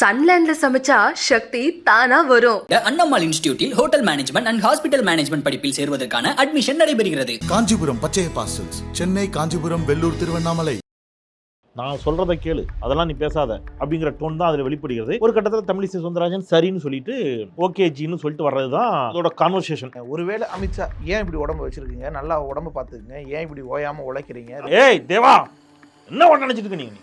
சன்லேண்ட்ல சமைச்சா சக்தி தானா வரும். Annammal இன்ஸ்டிடியூட்டில் hotel management and hospital management படிப்பில் சேருவதற்கான அட்மிஷன் நடைபெறுகிறது. காஞ்சிபுரம் பச்சைய பாசல்ஸ் சென்னை காஞ்சிபுரம் வெள்ளூர் திருவண்ணாமலை. நான் சொல்றதை கேளு அதெல்லாம் நீ பேசாத அப்படிங்கிற டோன் தான் அதில் வெளிப்படுகிறது. ஒரு கட்டத்தில் தமிழிசை சுந்தரராஜன் சரின்னு சொல்லிட்டு ஓகே ஜின்னு சொல்லிட்டு வர்றது தான் அதோட கான்வர்சேஷன் ஒருவேளை அமித்ஷா ஏன் இப்படி உடம்பு வச்சிருக்கீங்க? நல்லா உடம்ப பார்த்துக்குங்க. ஏன் இப்படி ஓயாம உழைக்கிறீங்க? ஏய் தேவா என்ன ஒன்று நினைச்சிட்டு இருக்க நீங்க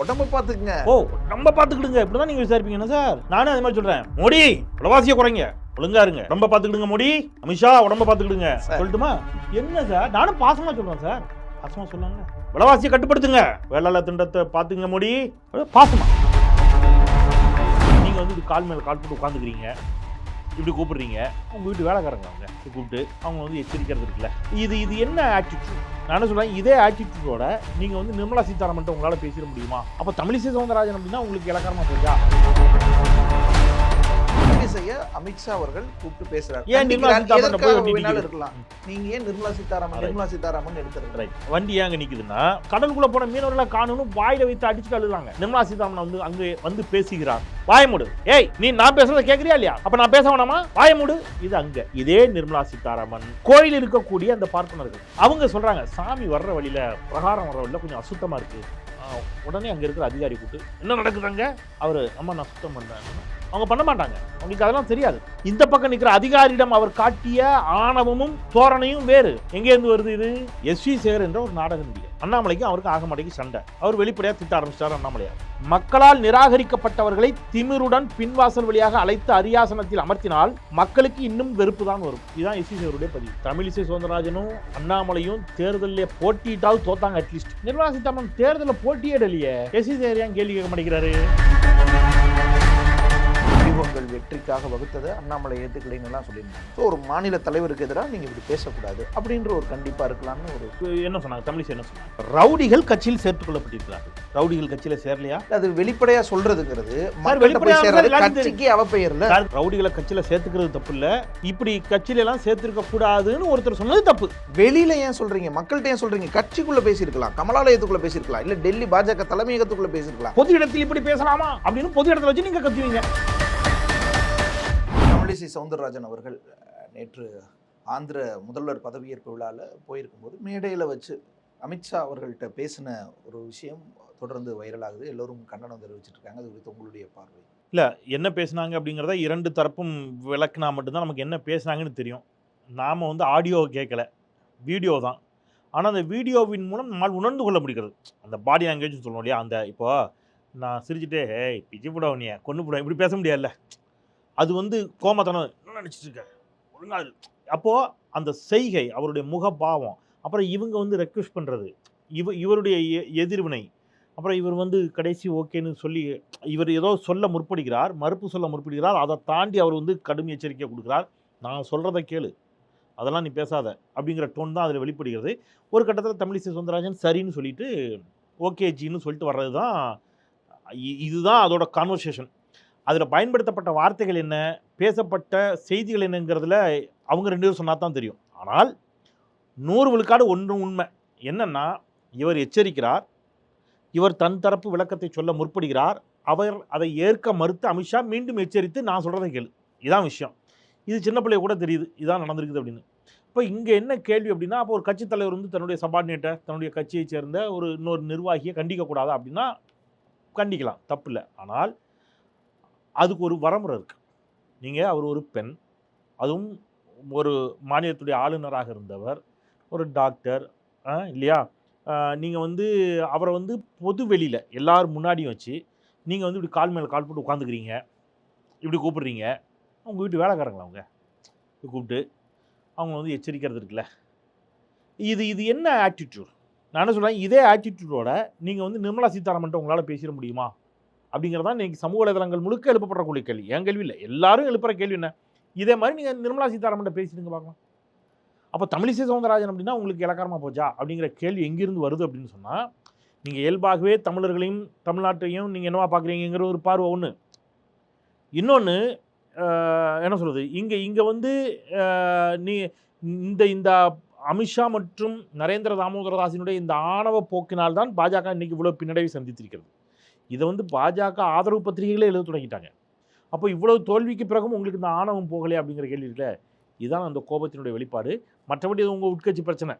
உடம்ப பார்த்துக்குங்க. ஓ நம்ம பார்த்துக்கிடுங்க. இப்படிதான் நீங்க விசாரிப்பீங்க. என்ன சார்? நானே அது மாதிரி சொல்றேன். மோடி விலவாசியை குறைங்க. ஒழுங்கா இருங்க. உடம்ப பார்த்துக்கிடுங்க மோடி. அமித்ஷா உடம்ப பார்த்துக்கிடுங்க. சார். சொல்லட்டுமா? என்ன சார்? நானும் பாசமா சொல்றேன் சார். பாசமா சொல்லாங்க. விலவாசியை கட்டுப்படுத்துங்க. வேளாள திண்டத்தை பார்த்துங்க மோடி. பாசமா. நீங்க வந்து கால் மேல கால் போட்டு உட்காந்துக்கிறீங்க இப்படி கூப்பிடுறீங்க உங்கள் வீட்டு வேலைக்காரங்க அவங்க கூப்பிட்டு அவங்க வந்து எச்சரிக்கிறது இருக்குல்ல. இது இது என்ன ஆட்டிடியூட் நான் என்ன சொல்றேன் இதே ஆட்டிடியூடோட நீங்கள் வந்து நிர்மலா சீதாராமன் உங்களால் பேசிட முடியுமா? அப்போ தமிழிசை சவுந்தரராஜன் அப்படின்னா உங்களுக்கு இலக்காரமாக போச்சா? செய்ய அமித்ஷா அவர்கள் கூப்பிட்டு பேசுறாரு. ஏன் நிர்மலா? இருக்கலாம். நீங்க ஏன் நிர்மலா சீதாராமன். நிர்மலா சீதாராமன் எடுத்துருங்க ரைட் வண்டி ஏங்க நிக்குதுன்னா கடலுக்குள்ள போன மீனவர்களை காணணும் வாயில வைத்து அடிச்சுட்டு அழுதாங்க நிர்மலா சீதாராமன் வந்து அங்க வந்து பேசுகிறார். வாய மூடு. ஏய் நீ நான் பேசுறத கேக்குறியா இல்லையா? அப்ப நான் பேச வேணாமா? வாய மூடு. இது அங்க. இதே நிர்மலா சீதாராமன் கோயில் இருக்கக்கூடிய அந்த பார்ப்பனர்கள். அவங்க சொல்றாங்க சாமி வர்ற வழியில பிரகாரம் வர்ற வழியில கொஞ்சம் அசுத்தமா இருக்கு. உடனே அங்க இருக்கிற அதிகாரி கூப்பிட்டு என்ன நடக்குதாங்க அவரு அம்மா நான் சுத்தம் பண்றேன். அவங்க பண்ண மாட்டாங்க. அவங்களுக்கு அதெல்லாம் தெரியாது. இந்த பக்கம் நிக்கிற அதிகாரியிடம் அவர் காட்டிய ஆணவமும் தோரணையும் வேறு. எங்க இருந்து வருது இது? எஸ் வி சேகர் என்ற ஒரு நாடக நடிகர். அண்ணாமலைக்கு அவருக்கு ஆகமாடைக்கு சண்டை. அவர் வெளிப்படையா திட்ட ஆரம்பிச்சிட்டார் அண்ணாமலையார் மக்களால் நிராகரிக்கப்பட்டவர்களை திமிருடன் பின்வாசல் வழியாக அழைத்து அரியாசனத்தில் அமர்த்தினால் மக்களுக்கு இன்னும் வெறுப்பு தான் வரும். இதுதான் எஸ் வி சேகருடைய பதிவு. தமிழிசை சுதந்திரராஜனும் அண்ணாமலையும் தேர்தலில் போட்டியிட்டாவது தோத்தாங்க அட்லீஸ்ட் நிர்மலா சீதாராமன் தேர்தலில் போட்டியிடலையே. எஸ் வி சேகர் ஏன் கேள்வி கேட்க மாட்டேங்கிறாரு? உங்கள் வெற்றிக்காக வகுத்ததை அண்ணாமலை ஏத்துக்கலைன்னு எல்லாம் சொல்லியிருந்தாங்க. ஸோ ஒரு மாநில தலைவருக்கு எதிராக நீங்க இப்படி பேசக்கூடாது அப்படின்ற ஒரு கண்டிப்பா இருக்கலாம்னு ஒரு என்ன சொன்னாங்க? தமிழிசை என்ன சொன்னாங்க? ரவுடிகள் கட்சியில் சேர்த்துக் கொள்ளப்பட்டிருக்கிறார்கள் ரவுடிகள் கட்சியில சேரலையா? அது வெளிப்படையா சொல்றதுங்கிறது கட்சிக்கு அவப்பெயர்ல சார், ரவுடிகளை கட்சியில சேர்த்துக்கிறது தப்பு இல்ல இப்படி கட்சியில எல்லாம் சேர்த்திருக்க கூடாதுன்னு ஒருத்தர் சொன்னது தப்பு. வெளியில ஏன் சொல்றீங்க? மக்கள்கிட்ட ஏன் சொல்றீங்க? கட்சிக்குள்ள பேசியிருக்கலாம் கமலாலயத்துக்குள்ள பேசியிருக்கலாம் இல்ல டெல்லி பாஜக தலைமையகத்துக்குள்ள பேசியிருக்கலாம். பொது இடத்தில் இப்படி பேசலாமா? அப்படின்னு பொது இடத்துல வச்சு நீங்க கத்துவீங்க. தமிழிசை சவுந்தரராஜன் அவர்கள் நேற்று ஆந்திர முதல்வர் பதவியேற்பு விழாவில் போயிருக்கும்போது மேடையில் வச்சு அமித்ஷா அவர்கள்ட்ட பேசின ஒரு விஷயம் தொடர்ந்து வைரலாகுது எல்லோரும் கண்டனம் தெரிவிச்சிட்டு இருக்காங்க. அது குறித்து உங்களுடைய பார்வை. இல்லை என்ன பேசுனாங்க அப்படிங்கிறத இரண்டு தரப்பும் விளக்குனா மட்டும்தான் நமக்கு என்ன பேசுனாங்கன்னு தெரியும். நாம வந்து ஆடியோ கேட்கல வீடியோ தான். ஆனால் அந்த வீடியோவின் மூலம் நம்மால் உணர்ந்து கொள்ள முடிகிறது. அந்த பாடி லாங்குவேஜ் சொல்லணும் இல்லையா? அந்த இப்போ நான் சிரிச்சுட்டே ஏய் பிச்சு புடவனிய கொண்டு போடுவேன் இப்படி பேச முடியாதுல்ல. அது வந்து கோமத்தனம் என்ன நினச்சிட்டு இருக்க? ஒழுங்கா அப்போது அந்த செய்கை அவருடைய முகபாவம் அப்புறம் இவங்க வந்து ரெக்வெஸ்ட் பண்ணுறது இவ இவருடைய எ- எதிர்வினை அப்புறம் இவர் வந்து கடைசி ஓகேன்னு சொல்லி இவர் ஏதோ சொல்ல முற்படுகிறார் மறுப்பு சொல்ல முற்படுகிறார் அதை தாண்டி அவர் வந்து கடும் எச்சரிக்கை கொடுக்குறார். நான் சொல்கிறத கேளு. அதெல்லாம் நீ பேசாத அப்படிங்கிற டோன் தான் அதில் வெளிப்படுகிறது. ஒரு கட்டத்தில் தமிழிசை சுந்தரராஜன் சரின்னு சொல்லிட்டு ஓகே ஜின்னு சொல்லிட்டு வர்றது தான் இதுதான் அதோட கான்வர்சேஷன் அதில் பயன்படுத்தப்பட்ட வார்த்தைகள் என்ன பேசப்பட்ட செய்திகள் என்னங்கிறதுல அவங்க ரெண்டு பேரும் சொன்னா தான் தெரியும். ஆனால் நூறு விழுக்காடு ஒன்று உண்மை. என்னென்னா இவர் எச்சரிக்கிறார் இவர் தன் தரப்பு விளக்கத்தை சொல்ல முற்படுகிறார் அவர் அதை ஏற்க மறுத்து அமித்ஷா மீண்டும் எச்சரித்து நான் சொல்கிறதை கேளு. இதான் விஷயம். இது சின்ன பிள்ளை கூட தெரியுது இதான் நடந்திருக்குது அப்படின்னு. இப்போ இங்கே என்ன கேள்வி அப்படின்னா அப்போ ஒரு கட்சித் தலைவர் வந்து தன்னுடைய சபார்டினேட்டை தன்னுடைய கட்சியை சேர்ந்த ஒரு இன்னொரு நிர்வாகியை கண்டிக்கக்கூடாதா அப்படின்னா கண்டிக்கலாம் தப்பு இல்லை. ஆனால் அதுக்கு ஒரு வரமுறை இருக்குது நீங்கள் அவர் ஒரு பெண் அதுவும் ஒரு மாநிலத்துடைய ஆளுநராக இருந்தவர் ஒரு டாக்டர் ஆ, இல்லையா? நீங்கள் வந்து அவரை வந்து பொது வெளியில் எல்லோரும் முன்னாடியும் வச்சு நீங்கள் வந்து இப்படி கால் மேலே கால் போட்டு உட்காந்துக்கிறீங்க இப்படி கூப்பிடுறீங்க உங்கள் வீட்டு வேலைக்காரங்களா அவங்க? கூப்பிட்டு அவங்க வந்து எச்சரிக்கிறது இருக்குல்ல. இது இது என்ன ஆட்டிடியூட் நான் என்ன சொல்கிறேன் இதே ஆட்டிடியூடோட நீங்கள் வந்து நிர்மலா சீதாராமன்ட்ட உங்களால் பேசிட முடியுமா? அப்படிங்கிறதா இன்றைக்கி சமூக வலைதளங்கள் முழுக்க எழுப்பப்படக்கூடிய கேள்வி. என் கேள்வி இல்லை? எல்லாரும் எழுப்புற கேள்வி என்ன? இதே மாதிரி நீங்கள் நிர்மலா சீதாராமன் பேசிடுங்க பார்க்கலாம். அப்போ தமிழிசை சவுந்தரராஜன் அப்படின்னா உங்களுக்கு இலக்காரமாக போச்சா? அப்படிங்கிற கேள்வி எங்கிருந்து வருது அப்படின்னு சொன்னால் நீங்கள் இயல்பாகவே தமிழர்களையும் தமிழ்நாட்டையும் நீங்கள் என்னவா பார்க்குறீங்கிற ஒரு பார்வை ஒன்று இன்னொன்று என்ன சொல்கிறது இங்கே இங்கே வந்து நீ இந்த இந்த அமித்ஷா மற்றும் நரேந்திர தாமோதரதாசினுடைய இந்த ஆணவ போக்கினால்தான் பாஜக இன்றைக்கி இவ்வளோ பின்னடைவை சந்தித்திருக்கிறது. இதை வந்து பாஜக ஆதரவு பத்திரிகைகளே எழுத தொடங்கிட்டாங்க. அப்போ இவ்வளவு தோல்விக்கு பிறகும் உங்களுக்கு இந்த ஆணவம் போகலையே அப்படிங்கிற கேள்வி இருக்குல்ல? இதுதான் அந்த கோபத்தினுடைய வெளிப்பாடு. மற்றபடி இது உங்கள் உட்கட்சி பிரச்சனை.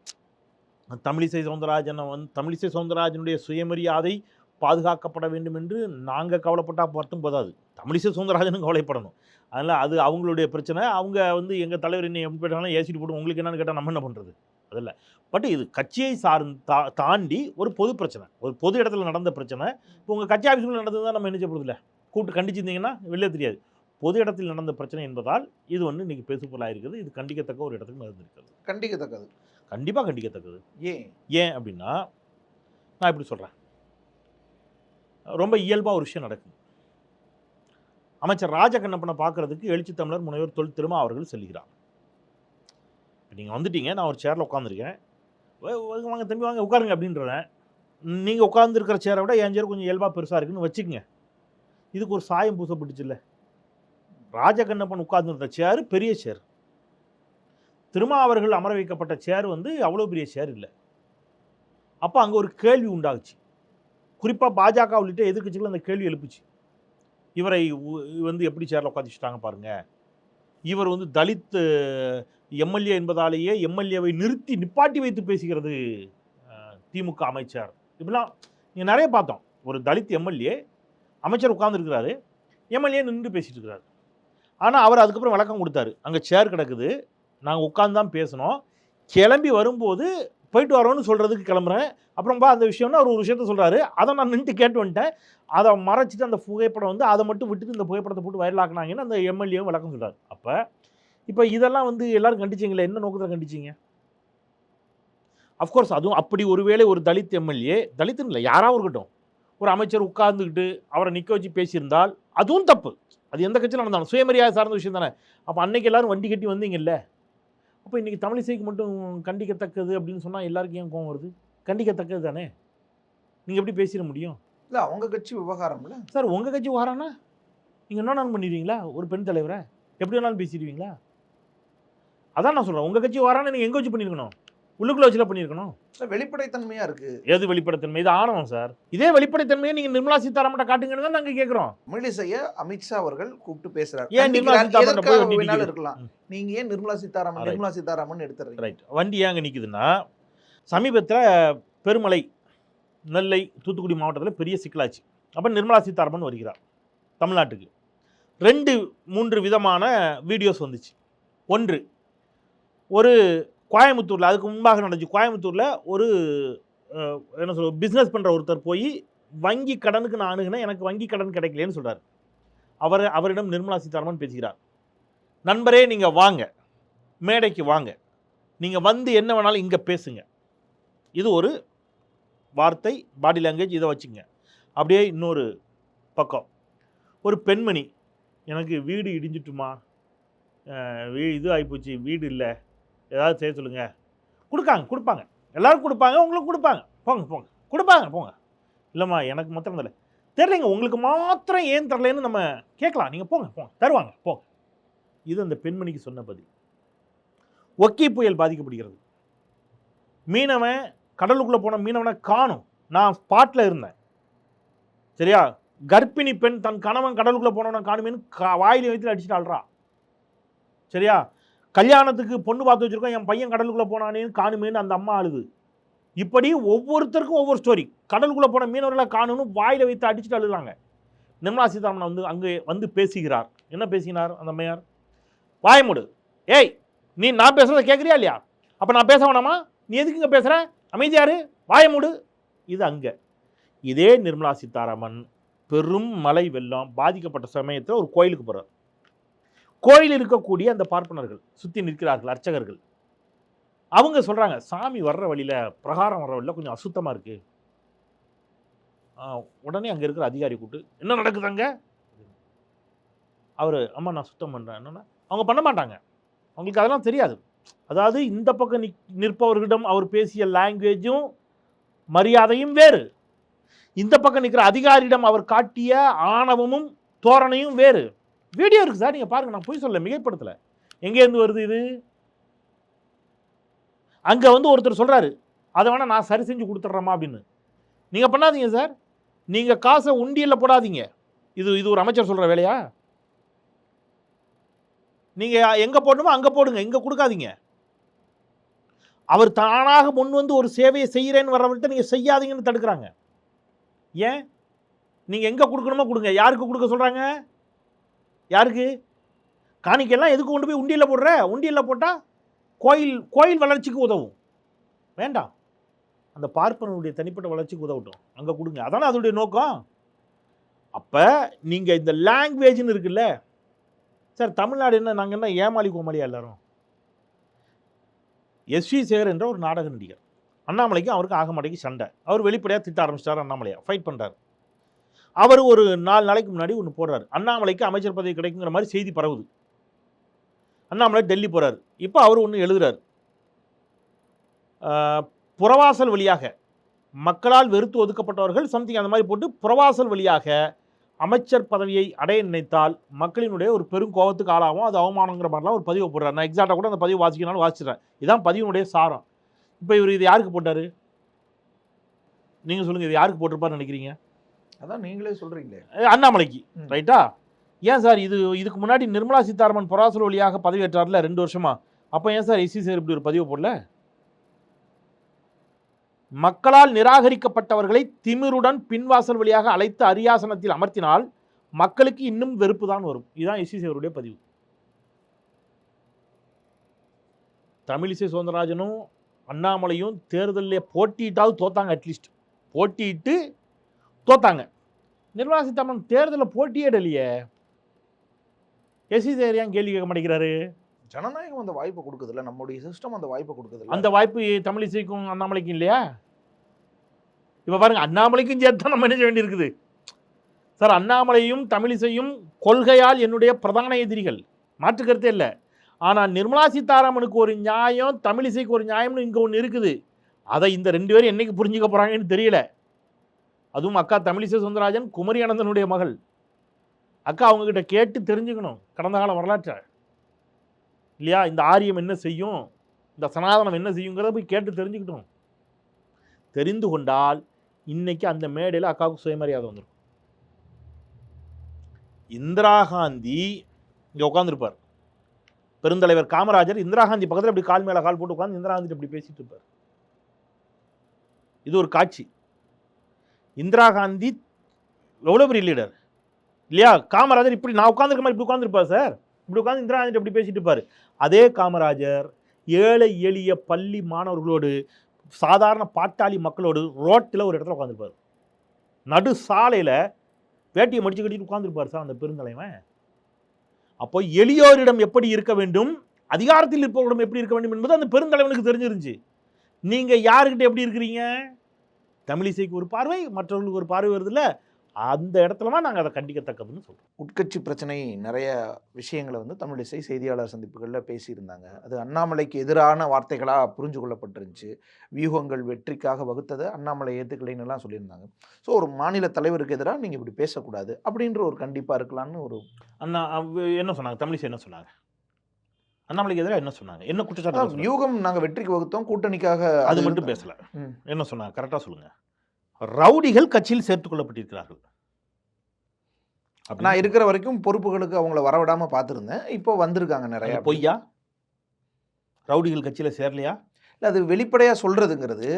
தமிழிசை சவுந்தரராஜனை வந்து தமிழிசை சவுந்தரராஜனுடைய சுயமரியாதை பாதுகாக்கப்பட வேண்டும் என்று நாங்கள் கவலைப்பட்டால் மட்டும் போதாது. தமிழிசை சவுந்தரராஜனும் கவலைப்படணும். அதனால் அது அவங்களுடைய பிரச்சனை. அவங்க வந்து எங்கள் தலைவர் என்ன எப்படி போயிட்டாலும் ஏசிட்டு போட்டு உங்களுக்கு என்னன்னு கேட்டால் நம்ம என்ன பண்ணுறது அதில் பட் இது கட்சியை சார்ந்து தா தாண்டி ஒரு பொது பிரச்சனை. ஒரு பொது இடத்துல நடந்த பிரச்சனை. இப்போ உங்கள் கட்சி ஆஃபீஸுக்குள்ள நடந்தது தான் நம்ம என்ன செய்ய போகிறதில்ல கூப்பிட்டு கண்டிச்சிருந்தீங்கன்னா வெளியே தெரியாது. பொது இடத்தில் நடந்த பிரச்சனை என்பதால் இது வந்து இன்னைக்கு பேசுபொருளாக இருக்குது. இது கண்டிக்கத்தக்க ஒரு இடத்துக்கு நடந்திருக்கிறது. கண்டிக்கத்தக்கது. கண்டிப்பாக கண்டிக்கத்தக்கது. ஏன்? ஏன் அப்படின்னா நான் இப்படி சொல்கிறேன் ரொம்ப இயல்பாக ஒரு விஷயம் நடக்குது. அமைச்சர் ராஜகண்ணப்பனை பார்க்கறதுக்கு எழுச்சி தமிழர் முனைவர் தொல் திருமா அவர்கள் செல்கிறார். நீங்கள் வந்துட்டீங்க நான் ஒரு சேரில் உட்காந்துருக்கேன் வாங்க தம்பி வாங்க உட்காருங்க அப்படின்றேன் நீங்கள் உட்காந்துருக்கிற சேரை விட என் சேர் கொஞ்சம் இயல்பாக பெருசாக இருக்குன்னு வச்சுக்கோங்க. இதுக்கு ஒரு சாயம் பூசப்பட்டுச்சுல்ல. ராஜகண்ணப்பன் உட்கார்ந்துருந்த சேர் பெரிய சேர் திருமா அவர்கள் அமர வைக்கப்பட்ட சேர் வந்து அவ்வளோ பெரிய சேர் இல்லை. அப்போ அங்கே ஒரு கேள்வி உண்டாகுச்சு. குறிப்பாக பாஜக உள்ளிட்ட எதிர்கட்சிகள் அந்த கேள்வி எழுப்புச்சு. இவரை வந்து எப்படி சேரில் உட்காந்துச்சுட்டாங்க பாருங்கள் இவர் வந்து தலித் எம்எல்ஏ என்பதாலேயே எம்எல்ஏவை நிறுத்தி நிப்பாட்டி வைத்து பேசுகிறது திமுக அமைச்சர். இப்படிலாம் நீங்கள் நிறைய பார்த்தோம். ஒரு தலித் எம்எல்ஏ அமைச்சர் உட்கார்ந்துருக்கிறாரு எம்எல்ஏ நின்று பேசிட்டு இருக்கிறாரு ஆனால் அவர் அதுக்கப்புறம் விளக்கம் கொடுத்தாரு. அங்கே சேர் கிடக்குது நாங்கள் உட்காந்து தான் பேசணும். கிளம்பி வரும்போது போயிட்டு வரோன்னு சொல்கிறதுக்கு கிளம்புறேன். அப்புறம் பா அந்த விஷயம்னு அவர் ஒரு விஷயத்த சொல்கிறாரு அதை நான் நின்று கேட்டு வந்துட்டேன். அதை மறைச்சிட்டு அந்த புகைப்படம் வந்து அதை மட்டும் விட்டுட்டு இந்த புகைப்படத்தை போட்டு வைரலாக்குனாங்கன்னு அந்த எம்எல்ஏவும் விளக்கம் சொல்கிறார் அப்போ இப்போ இதெல்லாம் வந்து எல்லாரும் கண்டிச்சிங்களே என்ன நோக்கத்தில் கண்டிச்சிங்க? அஃப்கோர்ஸ் அதுவும் அப்படி ஒருவேளை ஒரு தலித் எம்எல்ஏ தலித்துன்னு இல்லை யாராவது இருக்கட்டும். ஒரு அமைச்சர் உட்கார்ந்துக்கிட்டு அவரை நிற்க வச்சு பேசியிருந்தால் அதுவும் தப்பு. அது எந்த கட்சியில் நடந்தாலும் சுயமரியாதை சார்ந்த விஷயம் தானே. அப்போ அன்னைக்கு எல்லாரும் வண்டி கட்டி வந்தீங்கல்ல? அப்போ இன்றைக்கி தமிழிசைக்கு மட்டும் கண்டிக்கத்தக்கது அப்படின்னு சொன்னால் எல்லாருக்கும் ஏன் கோவம் வருது? கண்டிக்கத்தக்கது தானே? நீங்கள் எப்படி பேசிட முடியும்? இல்ல அவங்க கட்சி விவகாரம்ல. சார் உங்கள் கட்சி வரானா நீங்கள் என்ன பண்ணிடுவீங்களா? ஒரு பெண் தலைவரை? எப்படி வேணாலும் பேசிடுவீங்களா? அதான் நான் சொல்கிறேன் உங்கள் கட்சி வரானா நீங்கள் எங்கே வச்சு பண்ணியிருக்கணும்? உள்ளுக்குள்ள வச்சுல பண்ணியிருக்கணும். இல்ல, வெளிப்படைத்தன்மையா இருக்கு. எது வெளிப்படைத்தன்மை? இது ஆணவம் சார். இதே வெளிப்படைத்தன்மையை நீங்கள் நிர்மலா சீதாராமன் காட்டுங்கன்னு தான் நாங்கள் கேட்குறோம் தமிழிசைய அமித்ஷா அவர்கள் கூப்பிட்டு பேசுறாரு. ஏன் நிர்மலா. சீதாராமன்? இருக்கலாம். ம். நீங்க ஏன் நிர்மலா சீதாராமன். நிர்மலா சீதாராமன் எடுத்துறீங்க? ரைட் வண்டி ஏங்க நிற்குதுன்னா சமீபத்தில் பெருமலை நெல்லை தூத்துக்குடி மாவட்டத்தில் பெரிய சிக்கலாச்சு. அப்போ நிர்மலா சீதாராமன் வருகிறார் தமிழ்நாட்டுக்கு. ரெண்டு மூன்று விதமான வீடியோஸ் வந்துச்சு. ஒன்று ஒரு கோயம்புத்தூரில் அதுக்கு முன்பாக நடந்துச்சு. கோயம்புத்தூரில் ஒரு என்ன சொல்ற பிஸ்னஸ் பண்ணுற ஒருத்தர் போய் வங்கி கடனுக்கு நான் அணுகினேன் எனக்கு வங்கி கடன் கிடைக்கலன்னு சொல்கிறார் அவர் அவரிடம் நிர்மலா சீதாராமன் பேசுகிறார். நண்பரே நீங்கள் வாங்க. மேடைக்கு வாங்க. நீங்கள் வந்து என்ன வேணாலும் இங்கே பேசுங்க. இது ஒரு வார்த்தை பாடி லாங்குவேஜ் இதை வச்சுங்க. அப்படியே இன்னொரு பக்கம். ஒரு பெண்மணி எனக்கு வீடு இடிஞ்சிட்டுமா? வீ இது ஆகிப்போச்சு வீடு இல்லை. ஏதாவது செய்ய சொல்லுங்கள் கொடுக்காங்க கொடுப்பாங்க. எல்லோரும் கொடுப்பாங்க உங்களுக்கு கொடுப்பாங்க. போங்க போங்க. கொடுப்பாங்க போங்க. இல்லைம்மா எனக்கு மாத்திரம் தெரியல தெரியலைங்க உங்களுக்கு மாத்திரம் ஏன் தரலன்னு நம்ம கேட்கலாம். நீங்கள் போங்க போங்க. தருவாங்க போங்க. இது அந்த பெண்மணிக்கு சொன்ன பதில். ஒக்கி புயல் பாதிக்கப்படுகிறது. மீனவன் கடலுக்குள்ளே போன மீனவனை காணும். நான் ஸ்பாட்டில் இருந்தேன். சரியா? கர்ப்பிணி பெண் தன் கணவன் கடலுக்குள்ளே போனவனை காணுமேன்னு கா வாயில் வைத்து அடிச்சுட்டு ஆள்றா சரியா? கல்யாணத்துக்கு பொண்ணு பார்த்து வச்சிருக்கோம் என் பையன் கடலுக்குள்ளே போனானேன்னு காணுமேன்னு அந்த அம்மா அழுது. இப்படி ஒவ்வொருத்தருக்கும் ஒவ்வொரு ஸ்டோரி கடலுக்குள்ளே போன மீனவர்களை காணும்னு வாயில் வைத்து அடிச்சுட்டு அழுகுறாங்க. நிர்மலா சீதாராமன் வந்து அங்கே வந்து பேசுகிறார். என்ன பேசினார் அந்த அம்மையார்? வாயமுடு ஏய் நீ நான் பேசுறதை கேட்குறியா இல்லையா? அப்போ நான் பேச வேணாமா? நீ எதுக்கு இங்கே பேசுகிற அமைதியாரு வாயமுடு இது அங்கே. இதே நிர்மலா சீதாராமன் பெரும் மழை வெள்ளம் பாதிக்கப்பட்ட சமயத்தில் ஒரு கோயிலுக்கு போகிறார் கோயில் இருக்கக்கூடிய அந்த பார்ப்பனர்கள் சுற்றி நிற்கிறார்கள் அர்ச்சகர்கள். அவங்க சொல்கிறாங்க சாமி வர்ற வழியில் பிரகாரம் வர்ற வழியில் கொஞ்சம் அசுத்தமாக இருக்குது உடனே அங்கே இருக்கிற அதிகாரி கூப்பிட்டு என்ன நடக்குது அங்கே? அவர் அம்மா நான் சுத்தம் பண்ணுறேன் என்னென்னா அவங்க பண்ண மாட்டாங்க. அவங்களுக்கு அதெல்லாம் தெரியாது. அதாவது இந்த பக்கம் நிக் நிற்பவர்களிடம் அவர் பேசிய லாங்குவேஜும் மரியாதையும் வேறு. இந்த பக்கம் நிற்கிற அதிகாரியிடம் அவர் காட்டிய ஆணவமும் தோரணையும் வேறு. வீடியோ இருக்குது சார் நீங்கள் பாருங்கள் நான் போய் சொல்ல மிகைப்படுத்தலை. எங்கேருந்து வருது இது? அங்கே வந்து ஒருத்தர் சொல்கிறாரு அதை வேணால் நான் சரி செஞ்சு கொடுத்துட்றேம்மா அப்படின்னு. நீங்கள் பண்ணாதீங்க சார். நீங்கள் காசை உண்டியலில் போடாதீங்க. இது இது ஒரு அமைச்சர் சொல்கிற வேலையா? நீங்கள் எங்கே போடணுமோ அங்கே போடுங்க இங்கே கொடுக்காதீங்க. அவர் தானாக முன் வந்து ஒரு சேவையை செய்கிறேன்னு வர்றவர்கிட்ட நீங்கள் செய்யாதீங்கன்னு தடுக்கிறாங்க. ஏன்? நீங்கள் எங்கே கொடுக்கணுமோ கொடுங்க. யாருக்கு கொடுக்க சொல்கிறாங்க யாருக்கு? காணிக்கெல்லாம் எதுக்கு கொண்டு போய் உண்டியில் போடுற? உண்டியில் போட்டால் கோயில் கோயில் வளர்ச்சிக்கு உதவும். வேண்டாம். அந்த பார்ப்பனுடைய தனிப்பட்ட வளர்ச்சிக்கு உதவட்டும். அங்கே கொடுங்க. அதானே அதனுடைய நோக்கம்? அப்போ நீங்கள் இந்த லாங்குவேஜ்னு இருக்குல்ல சார் தமிழ்நாடு என்ன நாங்கள் என்ன ஏமாளி கோமாளியா எல்லாரும்? எஸ்வி சேகர் என்ற ஒரு நாடக நடிகர். அண்ணாமலைக்கும் அவருக்கும் ஆக சண்டை. அவர் வெளிப்படையாக திட்ட ஆரம்பிச்சிட்டார் அண்ணாமலையா. ஃபைட் பண்ணுறாரு அவர் ஒரு நாலு நாளைக்கு முன்னாடி ஒன்று போடுறாரு. அண்ணாமலைக்கு அமைச்சர் பதவி கிடைக்குங்கிற மாதிரி செய்தி பரவுது. அண்ணாமலை டெல்லி போகிறார் இப்போ அவர் ஒன்று எழுதுறார். புறவாசல் வழியாக மக்களால் வெறுத்து ஒதுக்கப்பட்டவர்கள் சம்திங் அந்த மாதிரி போட்டு புறவாசல் வழியாக அமைச்சர் பதவியை அடைய நினைத்தால் மக்களினுடைய ஒரு பெரும் கோபத்துக்கு ஆளாகும். அது அவமானங்கிற மாதிரிலாம் ஒரு பதிவை போடுறாரு. நான் எக்ஸாக்டாக கூட அந்த பதிவு வாசிக்கனாலும் வாசிச்சிடுறேன். இதான் பதிவினுடைய சாரம். இப்போ இவர் இது யாருக்கு போட்டார்? நீங்கள் சொல்லுங்கள் இது யாருக்கு போட்டிருப்பார்னு நினைக்கிறீங்க? அதான் நீங்களே சொல்றீங்களே. அஹ் அண்ணாமலைக்கு. ரைட்டா? ஏன் சார் இது இதுக்கு முன்னாடி நிர்மலா சீதாராமன் புறாசல் வழியாக பதவியேற்றார்ல ரெண்டு வருஷமா? அப்போ ஏன் சார் எஸ்சி சார் இப்படி ஒரு பதிவு போடல? மக்களால் நிராகரிக்கப்பட்டவர்களை திமிருடன் பின்வாசல் வழியாக அழைத்து அரியாசனத்தில் அமர்த்தினால் மக்களுக்கு இன்னும் வெறுப்பு தான் வரும். இதுதான் எஸ்சி சேவருடைய பதிவு. தமிழிசை சவுந்தரராஜனும் அண்ணாமலையும் தேர்தலில் போட்டியிட்டாவது தோத்தாங்க அட்லீஸ்ட் போட்டியிட்டு தோத்தாங்க. நிர்மலா சீதாராமன் தேர்தலில் போட்டியிடலையே. எஸ்சி சேகர் ஏன் கேள்வி கேட்க மாட்டேங்கிறாரு. ஜனநாயகம் அந்த வாய்ப்பை கொடுக்குதுல்ல நம்முடைய சிஸ்டம் அந்த வாய்ப்பை கொடுக்குதுல்ல. அந்த வாய்ப்பு தமிழிசைக்கும் அண்ணாமலைக்கும் இல்லையா? இப்போ பாருங்க அண்ணாமலைக்கும் சேர்த்து நம்ம என்ன செய்ய வேண்டியிருக்குது. சார் அண்ணாமலையும் தமிழிசையும் கொள்கையால் என்னுடைய பிரதான எதிரிகள். மாற்று கருத்தே இல்லை. ஆனால் நிர்மலா சீதாராமனுக்கு ஒரு நியாயம் தமிழிசைக்கு ஒரு நியாயம்னு இங்கே ஒன்று இருக்குது. அதை இந்த ரெண்டு பேரும் என்னைக்கு புரிஞ்சுக்க போகிறாங்கன்னு தெரியல. அதுவும் அக்கா தமிழிசை சுந்தரராஜன் குமரி அனந்தனுடைய மகள். அக்கா அவங்கக்கிட்ட கேட்டு தெரிஞ்சுக்கணும் கடந்த கால வரலாற்றை. இல்லையா? இந்த ஆரியம் என்ன செய்யும்? இந்த சனாதனம் என்ன செய்யுங்கிறத போய் கேட்டு தெரிஞ்சுக்கிட்டோம் தெரிந்து கொண்டால் இன்னைக்கு அந்த மேடையில் அக்காவுக்கு சுயமரியாதை வந்துடும் இந்திரா காந்தி இங்கே உட்காந்துருப்பார் பெருந்தலைவர் காமராஜர் இந்திரா காந்தி பக்கத்தில் இப்படி கால் மேலே கால் போட்டு உட்காந்து இந்திரா காந்தி இப்படி பேசிட்டு இருப்பார். இது ஒரு காட்சி. இந்திரா காந்தி எவ்வளோ பெரிய லீடர் இல்லையா? காமராஜர் இப்படி நான் உட்காந்துருக்க மாதிரி இப்படி உட்காந்துருப்பார் சார். இப்படி உட்காந்து இந்திரா காந்தி அப்படி பேசிட்டு இருப்பார். அதே காமராஜர் ஏழை எளிய பள்ளி மாணவர்களோடு சாதாரண பாட்டாளி மக்களோடு ரோட்டில் ஒரு இடத்துல உட்காந்துருப்பார் நடு சாலையில் வேட்டியை மடிச்சு கட்டிட்டு உட்காந்துருப்பார் சார் அந்த பெருந்தலைவன். அப்போ எளியோரிடம் எப்படி இருக்க வேண்டும் அதிகாரத்தில் இருப்பவரிடம் எப்படி இருக்க வேண்டும் என்பது அந்த பெருந்தலைவனுக்கு தெரிஞ்சிருந்துச்சு. நீங்கள் யாருக்கிட்ட எப்படி இருக்கிறீங்க? தமிழிசைக்கு ஒரு பார்வை மற்றவர்களுக்கு ஒரு பார்வை வருதுல்ல அந்த இடத்துல தான் நாங்கள் அதை கண்டிக்கத்தக்கதுன்னு சொல்கிறோம் உட்கட்சி பிரச்சனை நிறைய விஷயங்களை வந்து தமிழிசை செய்தியாளர் சந்திப்புகளில் பேசியிருந்தாங்க. அது அண்ணாமலைக்கு எதிரான வார்த்தைகளாக புரிஞ்சு கொள்ளப்பட்டிருந்துச்சு வியூகங்கள் வெற்றிக்காக வகுத்ததை அண்ணாமலை ஏற்றுக்கலைன்னு எல்லாம் சொல்லியிருந்தாங்க. ஸோ ஒரு மாநில தலைவருக்கு எதிராக நீங்கள் இப்படி பேசக்கூடாது அப்படின்ற ஒரு கண்டிப்பாக இருக்கலாம்னு ஒரு அண்ணா என்ன சொன்னாங்க? தமிழிசை என்ன சொன்னாங்க? அண்ணாமலைக்கு எதிராக என்ன சொன்னாங்க? என்ன குற்றச்சாட்டு? வியூகம் நாங்கள் வெற்றிக்கு வகுத்தோம் கூட்டணிக்காக அது மட்டும் பேசல. என்ன சொன்னாங்க? கரெக்டாக சொல்லுங்க. ரவுடிகள் கட்சியில் சேர்த்துக் கொள்ளப்பட்டிருக்கிறார்கள். நான் இருக்கிற வரைக்கும் பொறுப்புகளுக்கு அவங்கள வரவிடாம பார்த்துருந்தேன். இப்போ வந்திருக்காங்க நிறைய பொய்யா? ரவுடிகள் கட்சியில சேரலையா? இல்ல, அது வெளிப்படையா சொல்றதுங்கிறது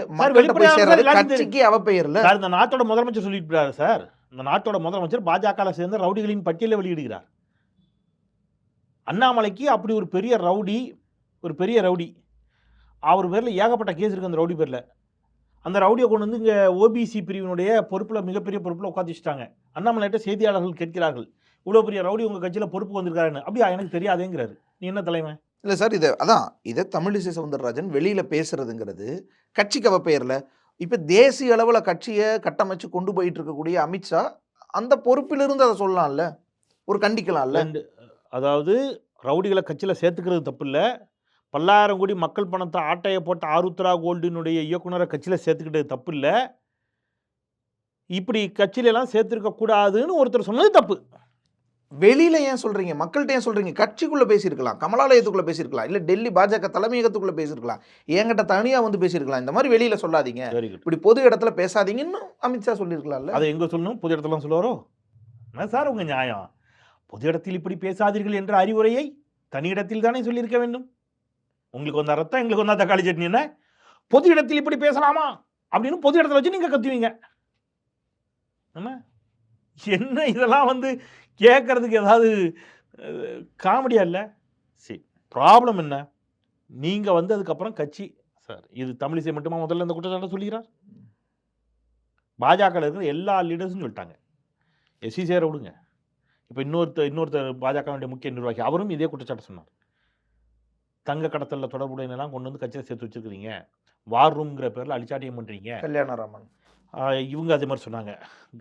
கட்சிக்கு அவப்பெயர்ல சார் இந்த நாட்டோட முதலமைச்சர் சொல்லிட்டு சார். இந்த நாட்டோட முதலமைச்சர் பாஜக சேர்ந்த ரவுடிகளின் பட்டியலை வெளியிடுகிறார். அண்ணாமலைக்கு அப்படி ஒரு பெரிய ரவுடி ஒரு பெரிய ரவுடி. அவர் பேரில் ஏகப்பட்ட கேஸ் இருக்கு அந்த ரவுடி பேரில். அந்த ரவுடியை கொண்டு வந்து இங்கே ஓபிசி பிரிவினுடைய பொறுப்பில் மிகப்பெரிய பொறுப்பில் உட்காந்து வச்சுட்டாங்க அண்ணாமலைகிட்ட செய்தியாளர்கள் கேட்கிறார்கள். இவ்வளோ பெரிய ரவுடி உங்கள் கட்சியில் பொறுப்பு வந்திருக்காருன்னு. அப்படியா எனக்கு தெரியாதேங்கிறாரு. நீ என்ன தலைவன் இல்ல சார் இதை அதான் இதை தமிழிசை சவுந்தரராஜன் வெளியில பேசுறதுங்கிறது கட்சிக்கு அவப்பெயர்ல இப்ப தேசிய அளவுல கட்சியை கட்டமைச்சு கொண்டு போயிட்டு இருக்கக்கூடிய அமித்ஷா அந்த பொறுப்பிலிருந்து அதை சொல்லலாம்ல? ஒரு கண்டிக்கலாம்ல? அதாவது ரவுடிகளை கட்சியில் சேர்த்துக்கிறது தப்பு இல்லை பல்லாயிரம் கோடி மக்கள் பணத்தை ஆட்டையை போட்ட ஆருத்ரா கோல்டினுடைய இயக்குனரை கட்சியில் சேர்த்துக்கிட்டது தப்பு இல்லை இப்படி கட்சியில எல்லாம் சேர்த்துருக்க கூடாதுன்னு ஒருத்தர் சொன்னது தப்பு. வெளியில ஏன் சொல்றீங்க? மக்கள்கிட்ட ஏன் சொல்றீங்க? கட்சிக்குள்ள பேசியிருக்கலாம் கமலாலயத்துக்குள்ள பேசியிருக்கலாம் இல்ல டெல்லி பாஜக தலைமையகத்துக்குள்ள பேசியிருக்கலாம் என்கிட்ட தனியா வந்து பேசியிருக்கலாம். இந்த மாதிரி வெளியில சொல்லாதீங்க. இப்படி பொது இடத்துல பேசாதீங்கன்னு அமித்ஷா சொல்லியிருக்கலாம்ல. அதை எங்க சொல்லணும்? பொது இடத்துல சொல்லுவாரோ? சார் உங்க நியாயம்? பொது இடத்தில் இப்படி பேசாதீர்கள் என்ற அறிவுரையை தனி இடத்தில் தானே சொல்லியிருக்க வேண்டும்? உங்களுக்கு வந்த ரத்தம் எங்களுக்கு வந்தா தக்காளி சட்னி என்ன? பொது இடத்தில் இப்படி பேசலாமா? அப்படின்னு பொது இடத்துல வச்சு நீங்க கத்துவீங்க. என்ன என்ன இதெல்லாம் வந்து கேட்கறதுக்கு ஏதாவது காமெடியா இல்லை? சரி ப்ராப்ளம் என்ன? நீங்க வந்து அதுக்கப்புறம் கட்சி சார் இது தமிழிசை மட்டுமா முதல்ல இந்த குற்றச்சாட்டை சொல்லிக்கிறார் பாஜக இருக்கிற எல்லா லீடர்ஸும் சொல்லிட்டாங்க. எஸ்சி சேர விடுங்க. இப்போ இன்னொருத்தர் இன்னொருத்தர் பாஜகவுடைய முக்கிய நிர்வாகி அவரும் இதே குற்றச்சாட்டு சொன்னார். தங்க கடத்தலில் தொடர்புடையனெல்லாம் கொண்டு வந்து கட்சியில் சேர்த்து வச்சிருக்கிறீங்க. வார் ரூம்ங்கிற பேரில் அழிச்சாட்டியம் பண்ணுறீங்க கல்யாணராமன். இவங்க அதே மாதிரி சொன்னாங்க.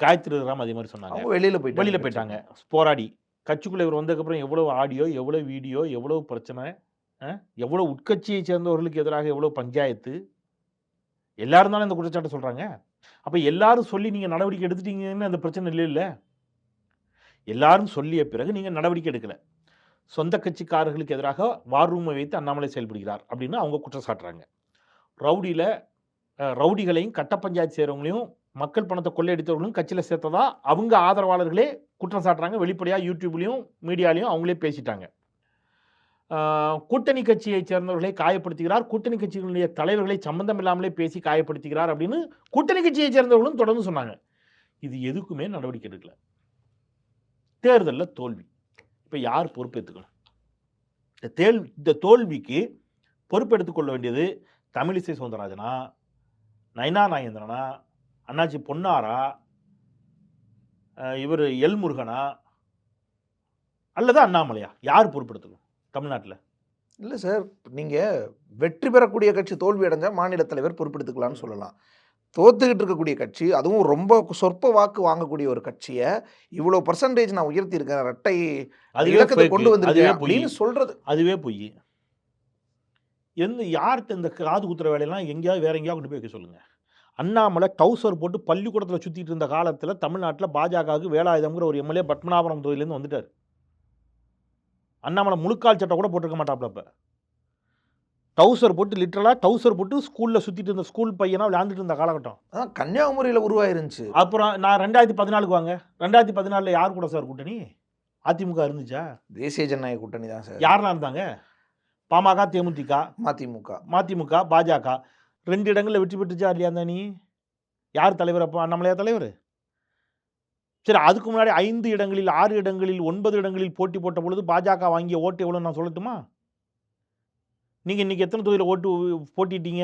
காயத்ரி ராம் அதே மாதிரி சொன்னாங்க. வெளியில போயிட்டாங்க. வெளியில் போயிட்டாங்க. போராடி. கட்சிக்குள்ளே இவர் வந்ததுக்கப்புறம் எவ்வளோ ஆடியோ எவ்வளோ வீடியோ எவ்வளோ பிரச்சனை எவ்வளோ உட்கட்சியை சேர்ந்தவர்களுக்கு எதிராக எவ்வளோ பஞ்சாயத்து? எல்லாரும் தானே இந்த குற்றச்சாட்டை சொல்கிறாங்க அப்போ எல்லாரும் சொல்லி நீங்கள் நடவடிக்கை எடுத்துட்டீங்கன்னு அந்த பிரச்சனை இல்லை இல்லை எல்லாரும் சொல்லிய பிறகு நீங்கள் நடவடிக்கை எடுக்கல. சொந்த கட்சிக்காரர்களுக்கு எதிராக வார் ரூமை வைத்து அண்ணாமலை செயல்படுகிறார் அப்படின்னு அவங்க குற்றம் சாட்டுறாங்க. ரவுடியில் ரவுடிகளையும் கட்ட பஞ்சாயத்து செய்கிறவங்களையும் மக்கள் பணத்தை கொள்ளையடித்தவர்களும் கட்சியில் சேர்த்ததா அவங்க ஆதரவாளர்களே குற்றம் சாட்டுறாங்க. வெளிப்படையாக யூடியூப்லேயும் மீடியாலையும் அவங்களே பேசிட்டாங்க. கூட்டணி கட்சியைச் சேர்ந்தவர்களை காயப்படுத்துகிறார். கூட்டணி கட்சிகளுடைய தலைவர்களை சம்பந்தம் இல்லாமலே பேசி காயப்படுத்துகிறார் அப்படின்னு கூட்டணி கட்சியைச் சேர்ந்தவர்களும் தொடர்ந்து சொன்னாங்க. இது எதுக்குமே நடவடிக்கை எடுக்கலை. தேர்தலில் தோல்வி. இப்போ யார் பொறுப்பேற்றுக்கணும் இந்த தேல் இந்த தோல்விக்கு பொறுப்பெடுத்துக் கொள்ள வேண்டியது தமிழிசை சவுந்தரராஜனா நயனா நாகேந்திரனா அண்ணாச்சி பொன்னாரா இவர் எல் முருகனா அல்லது அண்ணாமலையா? யார் பொறுப்பெடுத்துக்கணும் தமிழ்நாட்டில்? இல்லை சார் நீங்கள் வெற்றி பெறக்கூடிய கட்சி தோல்வி அடைஞ்சால் மாநில தலைவர் பொறுப்பெடுத்துக்கலாம்னு சொல்லலாம். தோத்துக்கிட்டு இருக்கக்கூடிய கட்சி அதுவும் ரொம்ப சொற்ப வாக்கு வாங்கக்கூடிய ஒரு கட்சியை இவ்வளவு பர்சன்டேஜ் நான் உயர்த்தி இருக்கேன் ரெட்டை அதுவே இலக்கத்தை. கொண்டு வந்திருக்கேன் பொய் அப்படின்னு சொல்றது. அதுவே பொய். எந்த யார்கிட்ட இந்த காது குத்துற வேலையெல்லாம் எங்கேயாவது வேற எங்கேயாவது கொண்டு போய் வைக்க சொல்லுங்க. அண்ணாமலை டவுசர் போட்டு பள்ளிக்கூடத்தில் சுற்றிட்டு இருந்த காலத்தில் தமிழ்நாட்டில் பாஜகவுக்கு வேலாயுதம்ங்கிற ஒரு எம்எல்ஏ பத்மநாபபுரம் தொகுதியிலேருந்து வந்துட்டார். அண்ணாமலை முழுக்கால் சட்டை கூட போட்டிருக்க மாட்டாப்ல அப்போ. டவுசர் போட்டு லிட்டரலாக டவுசர் போட்டு ஸ்கூலில் சுற்றிட்டு இருந்த ஸ்கூல் பையனா விளையாண்டுட்டு இருந்த காலகட்டம். அதான் கன்னியாகுமரியில உருவாயிருந்துச்சு. அப்புறம் நான் ரெண்டாயிரத்தி பதினாலுக்கு வாங்க. ரெண்டாயிரத்தி பதினாலில் யார் கூட சார் கூட்டணி? அதிமுக இருந்துச்சா? தேசிய ஜனநாயக கூட்டணி தான் சார். யாரெல்லாம் இருந்தாங்க? பாமக தேமுதிக மதிமுக. மதிமுக பாஜக. ரெண்டு இடங்களில் வெற்றி பெற்றுச்சா இல்லையா அணி? யார் தலைவர் அப்போ? அண்ணாமலையா தலைவர்? சரி அதுக்கு முன்னாடி ஐந்து இடங்களில் ஆறு இடங்களில் ஒன்பது இடங்களில் போட்டி போட்ட பொழுது பாஜக வாங்கிய ஓட்டு எவ்வளோ நான் சொல்லட்டுமா? நீங்கள் இன்றைக்கி எத்தனை தொகுதியில் ஓட்டு போட்டிட்டீங்க?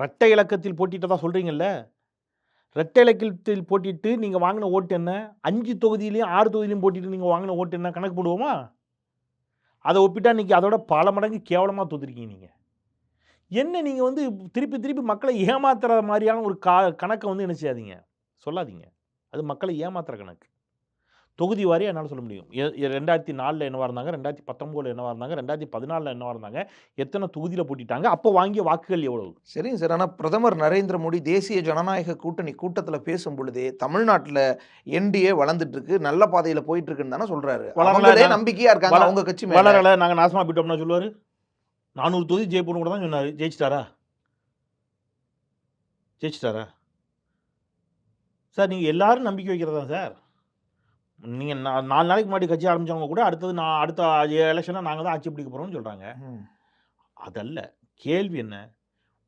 ரெட்டை இலக்கத்தில் போட்டிட்டதா சொல்கிறீங்கல்ல ரெட்டை இலக்கத்தில் போட்டிட்டு நீங்கள் வாங்கின ஓட்டு என்ன? அஞ்சு தொகுதியிலையும் ஆறு தொகுதியிலையும் போட்டிட்டு நீங்கள் வாங்கின ஓட்டு என்ன? கணக்கு போடுவோமா? அதை ஒப்பிட்டா இன்னைக்கு அதோட பல மடங்கு கேவலமாக தோத்துருக்கீங்க நீங்கள் என்ன நீங்கள் வந்து திருப்பி திருப்பி மக்களை ஏமாத்துற மாதிரியான ஒரு கா கணக்கை வந்து என்ன செய்யாதீங்க? சொல்லாதீங்க. அது மக்களை ஏமாத்துற கணக்கு. தொகுதி வாரியாக என்னால் சொல்ல முடியும். ரெண்டாயிரத்தி நாலில் என்னவா இருந்தாங்க ரெண்டாயிரத்தி பத்தொம்போதில் என்னவா இருந்தாங்க ரெண்டாயிரத்தி பதினாலில் என்னவா இருந்தாங்க எத்தனை தொகுதியில் போட்டிட்டாங்க அப்போ வாங்கிய வாக்குகள் எவ்வளவு? சரிங்க சார். ஆனால் பிரதமர் நரேந்திர மோடி தேசிய ஜனநாயக கூட்டணி கூட்டத்தில் பேசும் பொழுதே தமிழ்நாட்டில் என்டிஏ வளர்ந்துட்டு இருக்கு நல்ல பாதையில போயிட்டு இருக்குன்னு தானே சொல்றாரு. வளரல, அவங்களே நான் நம்பிக்கையா இருக்காங்க அவங்க கட்சி வளரலை நாங்கள் நாசமாக போயிட்டோம்னா சொல்லுவார்? நானூறு தொகுதி ஜெயிப்போம்னு கூட தான் சொன்னார். ஜெயிச்சிட்டாரா? ஜெயிச்சிட்டாரா? சார் நீங்கள் எல்லாரும் நம்பிக்கை வைக்கிறதா சார்? நீங்கள் நாலு நாளைக்கு முன்னாடி கட்சி ஆரம்பிச்சவங்க கூட அடுத்தது நான் அடுத்த எலெக்ஷனில் நாங்கள் தான் ஆட்சி பிடிக்க போகிறோம்னு சொல்கிறாங்க. அதல்ல கேள்வி என்ன?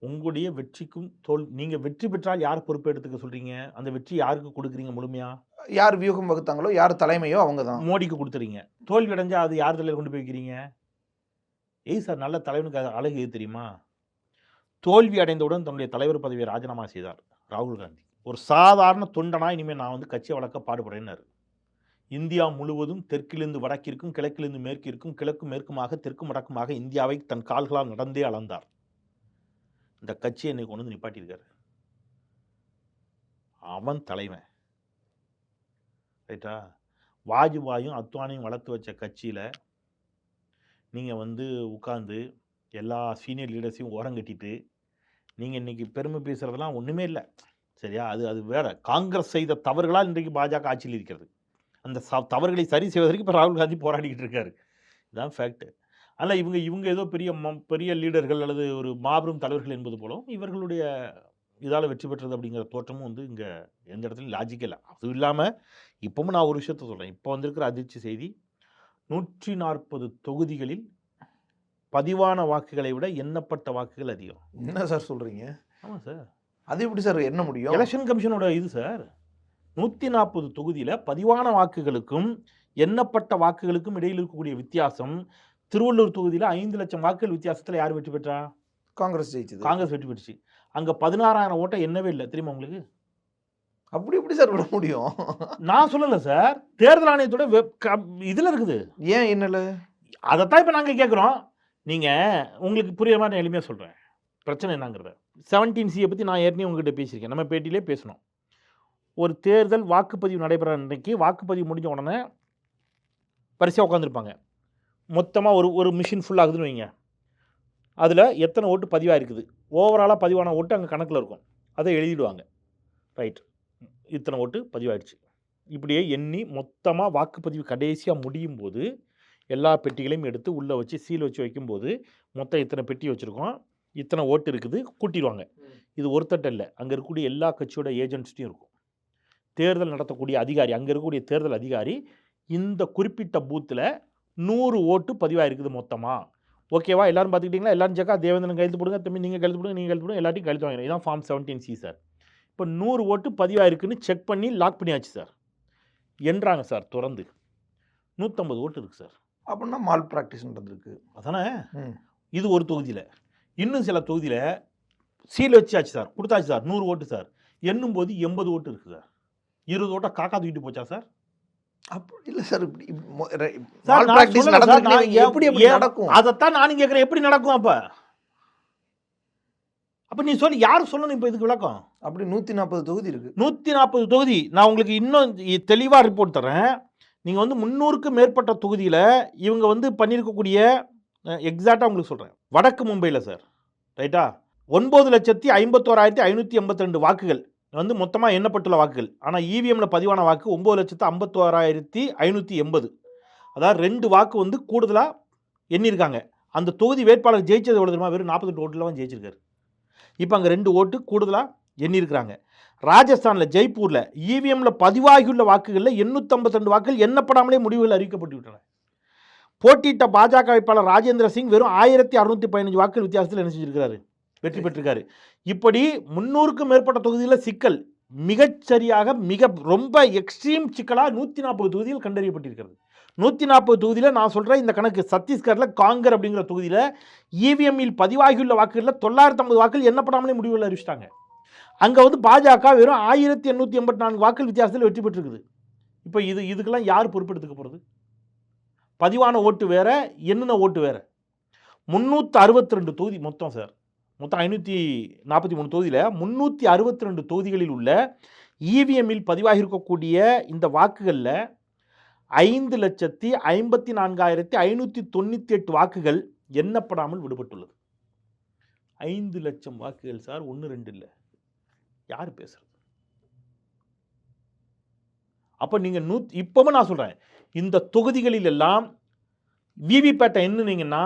உங்களுடைய வெற்றிக்கும் தோல் நீங்கள் வெற்றி பெற்றால் யார் பொறுப்பு எடுத்துக்க சொல்கிறீங்க அந்த வெற்றி யாருக்கு கொடுக்குறீங்க முழுமையா? யார் வியூகம் வகுத்தாங்களோ யார் தலைமையோ அவங்க தான். மோடிக்கு கொடுத்துறீங்க. தோல்வி அடைஞ்சா அது யார் தலையில் கொண்டு போய் வைக்கிறீங்க? ஏய் சார் நல்ல தலைவனுக்கு அழகு எது தெரியுமா? தோல்வி அடைந்தவுடன் தன்னுடைய தலைவர் பதவியை ராஜினாமா செய்தார் ராகுல் காந்தி. ஒரு சாதாரண தொண்டனா இனிமேல் நான் வந்து கட்சியை வளர்க்க பாடுபடுறேன்னாரு. இந்தியா முழுவதும் தெற்கிலிருந்து வடக்கிற்கும் கிழக்கிலிருந்து மேற்கிற்கும் கிழக்கு மேற்குமாக தெற்கு வடக்குமாக இந்தியாவை தன் கால்களால் நடந்தே அளந்தார். இந்த கட்சியை என்னை கொண்டு வந்து நிப்பாட்டியிருக்காரு. அவன் தலைவன். ரைட்டா? வாஜ்பாயும் அத்வானியும் வளர்த்து வச்ச கட்சியில் நீங்கள் வந்து உட்காந்து எல்லா சீனியர் லீடர்ஸையும் ஓரங்கட்டிட்டு நீங்கள் இன்றைக்கி பெருமை பேசுகிறதெல்லாம் ஒன்றுமே இல்லை. சரியா? அது அது வேற. காங்கிரஸ் செய்த தவறுகளால் இன்றைக்கு பாஜக ஆட்சியில் இருக்கிறது. அந்த தவறுகளை சரி செய்வதற்கு இப்போ ராகுல் காந்தி போராடிக்கிட்டு இருக்காரு. இதுதான் ஃபேக்ட் ஆனால் இவங்க இவங்க ஏதோ பெரிய பெரிய லீடர்கள் அல்லது ஒரு மாபெரும் தலைவர்கள் என்பது போலவும் இவர்களுடைய இதால் வெற்றி பெற்றது அப்படிங்கிற தோற்றமும் வந்து இங்கே எந்த இடத்துலையும் லாஜிக்கே இல்லை. அதுவும் இல்லாமல் இப்பவும் நான் ஒரு விஷயத்த சொல்கிறேன் இப்போ வந்திருக்கிற அதிர்ச்சி செய்தி நூற்றி நாற்பது தொகுதிகளில் பதிவான வாக்குகளை விட எண்ணப்பட்ட வாக்குகள் அதிகம். என்ன சார் சொல்றீங்க? ஆமாம் சார். அது எப்படி சார் என்ன முடியும்? எலெக்ஷன் கமிஷனோட இது சார். நூற்றி நாற்பது தொகுதியில் பதிவான வாக்குகளுக்கும் எண்ணப்பட்ட வாக்குகளுக்கும் இடையில் இருக்கக்கூடிய வித்தியாசம் திருவள்ளூர் தொகுதியில் ஐந்து லட்சம் வாக்குகள் வித்தியாசத்தில் யார் வெற்றி பெற்றா? காங்கிரஸ் ஜெயிச்சது. காங்கிரஸ் வெற்றி பெற்றுச்சு. அங்கே பதினாறாயிரம் ஓட்டை எண்ணவே இல்லை. தெரியுமா உங்களுக்கு? அப்படி எப்படி சார் விட முடியும்? நான் சொல்லலை சார். தேர்தல் ஆணையத்தோட இதில் இருக்குது. ஏன் என்னல அதைத்தான் இப்போ நாங்கள் கேட்குறோம் நீங்கள் உங்களுக்கு புரியுற மாதிரி எளிமையாக சொல்கிறேன் பிரச்சனை என்னங்கிறத. செவன்டீன் சியை பற்றி நான் ஏற்கனவே உங்ககிட்ட பேசியிருக்கேன். நம்ம பேட்டியிலே பேசணும். ஒரு தேர்தல் வாக்குப்பதிவு நடைபெற அன்றைக்கி வாக்குப்பதிவு முடிஞ்ச உடனே வரிசையாக உட்காந்துருப்பாங்க மொத்தமாக ஒரு ஒரு மிஷின் ஃபுல் ஆகுதுன்னு வைங்க. அதில் எத்தனை ஓட்டு பதிவாக இருக்குது ஓவராலாக பதிவான ஓட்டு அங்கே கணக்கில் இருக்கும். அதை எழுதிடுவாங்க. ரைட் இத்தனை ஓட்டு பதிவாயிடுச்சு. இப்படியே எண்ணி மொத்தமாக வாக்குப்பதிவு கடைசியாக முடியும் போது எல்லா பெட்டிகளையும் எடுத்து உள்ளே வச்சு சீல் வச்சு வைக்கும்போது மொத்தம் இத்தனை பெட்டி வச்சுருக்கோம். இத்தனை ஓட்டு இருக்குது. கூட்டிடுவாங்க. இது ஒருத்தட்ட இல்லை அங்கே இருக்கக்கூடிய எல்லா கட்சியோட ஏஜென்ட்ஸ்ட்டையும் இருக்கும். தேர்தல் நடத்தக்கூடிய அதிகாரி அங்கே இருக்கக்கூடிய தேர்தல் அதிகாரி இந்த குறிப்பிட்ட பூத்தில் நூறு ஓட்டு பதிவாக இருக்குது மொத்தமாக ஓகேவா? எல்லாரும் பார்த்துக்கிட்டிங்களா? எல்லாரும் ஜக்கா தேவேந்திரன் கையெழுத்து போடுங்க. தம்பி நீங்கள் கையெழுத்து போடுங்க நீங்கள் கையெழுத்து போடுங்க. எல்லாத்தையும் கையெழுத்து வாங்கிடும் இதான் ஃபார்ம் செவன்டீன் சி சார் இப்போ நூறு ஓட்டு பதிவாக இருக்குன்னு செக் பண்ணி லாக் பண்ணியாச்சு சார் என்றாங்க சார் திறந்து நூற்றம்பது ஓட்டு இருக்குது சார் அப்படின்னா மால் ப்ராக்டிஸ் நடந்திருக்கு அதானே. இது ஒரு தொகுதியில். இன்னும் சில தொகுதியில் சீல் வச்சாச்சு சார் கொடுத்தாச்சு சார் நூறு ஓட்டு சார் எண்ணும் போது எண்பது ஓட்டு இருக்குது சார் இருபது ஓட்டை காக்கா தூக்கிட்டு போச்சா சார்? அப்படி இல்ல சார் நடக்கும்? அதைத்தான் நானும் கேட்குறேன். எப்படி நடக்கும் அப்போ? அப்போ நீ சொல்லி யார் சொல்லணும் இப்போ இதுக்கு விளக்கம்? அப்படி நூத்தி நாற்பது தொகுதி இருக்கு. நூற்றி நாற்பது தொகுதி. நான் உங்களுக்கு இன்னும் தெளிவாக ரிப்போர்ட் தரேன் நீங்கள் வந்து முந்நூறுக்கும் மேற்பட்ட தொகுதியில் இவங்க வந்து பண்ணியிருக்கக்கூடிய எக்ஸாக்டாக உங்களுக்கு சொல்கிறேன் வடக்கு மும்பையில் சார். ரைட்டா? ஒன்பது லட்சத்தி ஐம்பத்தோராயிரத்தி ஐநூற்றி எண்பத்திரெண்டு வாக்குகள். வந்து மொத்தமாக எண்ணப்பட்டுள்ள வாக்குகள். ஆனால் இவிஎம்மில் பதிவான வாக்கு ஒம்பது லட்சத்து ஐம்பத்தோராயிரத்தி ஐநூற்றி எண்பது. அதாவது ரெண்டு வாக்கு வந்து கூடுதலாக எண்ணியிருக்காங்க. அந்த தொகுதி வேட்பாளர் ஜெயிச்சது எவ்வளோ தெரியுமா? வெறும் நாற்பத்தெட்டு ஓட்டில் தான் ஜெயிச்சிருக்காரு. இப்போ அங்கே ரெண்டு ஓட்டு கூடுதலாக எண்ணியிருக்கிறாங்க. ராஜஸ்தானில் ஜெய்ப்பூரில் இவிஎம்மில் பதிவாகியுள்ள வாக்குகளில் எண்ணூற்றம்பத்தி ரெண்டு வாக்குகள் எண்ணப்படாமலே முடிவுகள் அறிவிக்கப்பட்டு விட்டன போட்டியிட்ட பாஜக வேட்பாளர் ராஜேந்திர சிங் வெறும் ஆயிரத்தி அறுநூத்தி பதினஞ்சு வாக்குகள் வித்தியாசத்தில் என்ன செஞ்சிருக்காரு வெற்றி பெற்றிருக்காரு. இப்படி முன்னூறுக்கும் மேற்பட்ட தொகுதியில் சிக்கல் மிகச்சரியாக மிக ரொம்ப எக்ஸ்ட்ரீம் சிக்கலாக நூற்றி நாற்பது தொகுதியில் கண்டறியப்பட்டிருக்கிறது. நூற்றி நாற்பது தொகுதியில் நான் சொல்கிறேன் இந்த கணக்கு சத்தீஸ்கரில் காங்கர் அப்படிங்கிற தொகுதியில் இவிஎம்மில் பதிவாகியுள்ள வாக்குகளில் தொள்ளாயிரத்தி ஐம்பது வாக்குகள் எண்ணப்படாமலே முடிவுகள் அறிவிச்சிட்டாங்க. அங்கே வந்து பாஜக வெறும் ஆயிரத்தி எண்ணூற்றி எண்பத்தி நான்கு வாக்குகள் வித்தியாசத்தில் வெற்றி பெற்றிருக்குது. இப்போ இது இதுக்கெல்லாம் யார் பொறுப்பெடுத்துக்க போகிறது பதிவான ஓட்டு வேற எண்ணின ஓட்டு வேற. முந்நூற்றி அறுபத்தி ரெண்டு தொகுதி மொத்தம் சார். மொத்தம் ஐநூற்றி நாற்பத்தி மூணு தொகுதியில் முந்நூற்றி அறுபத்தி ரெண்டு தொகுதிகளில் உள்ள இவிஎம்மில் பதிவாகி இருக்கக்கூடிய இந்த வாக்குகளில் ஐந்து லட்சத்தி ஐம்பத்தி நான்காயிரத்தி ஐநூற்றி தொண்ணூற்றி எட்டு வாக்குகள் எண்ணப்படாமல் விடுபட்டுள்ளது. ஐந்து லட்சம் வாக்குகள் சார் ஒன்று ரெண்டு இல்லை. யார் பேசுறது? அப்போ நீங்கள் நூ இப்போவும் நான் சொல்கிறேன் இந்த தொகுதிகளில் எல்லாம் விவிபேட்டை என்னன்னீங்கன்னா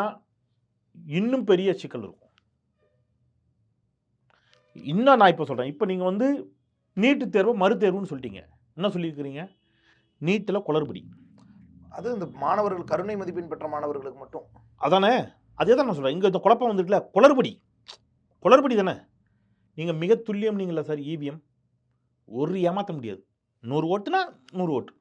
இன்னும் பெரிய சிக்கல் இருக்கும். இன்னும் நான் இப்போ சொல்கிறேன் இப்போ நீங்கள் வந்து நீட்டு தேர்வு மறுதேர்வுன்னு சொல்லிட்டீங்க. என்ன சொல்லியிருக்கிறீங்க? நீட்டில் குளறுபடி. அது இந்த மாணவர்கள் கருணை மதிப்பெண் பெற்ற மாணவர்களுக்கு மட்டும். அதானே? அதே தான் நான் சொல்கிறேன் இங்கே இந்த குழப்பம் வந்துருக்குல குளறுபடி. குளறுபடி தானே? நீங்கள் மிக துல்லியம் நீங்களா சார் இவிஎம் ஒரு ஏமாற்ற முடியாது. நூறு ஓட்டுனா நூறு ஓட்டு.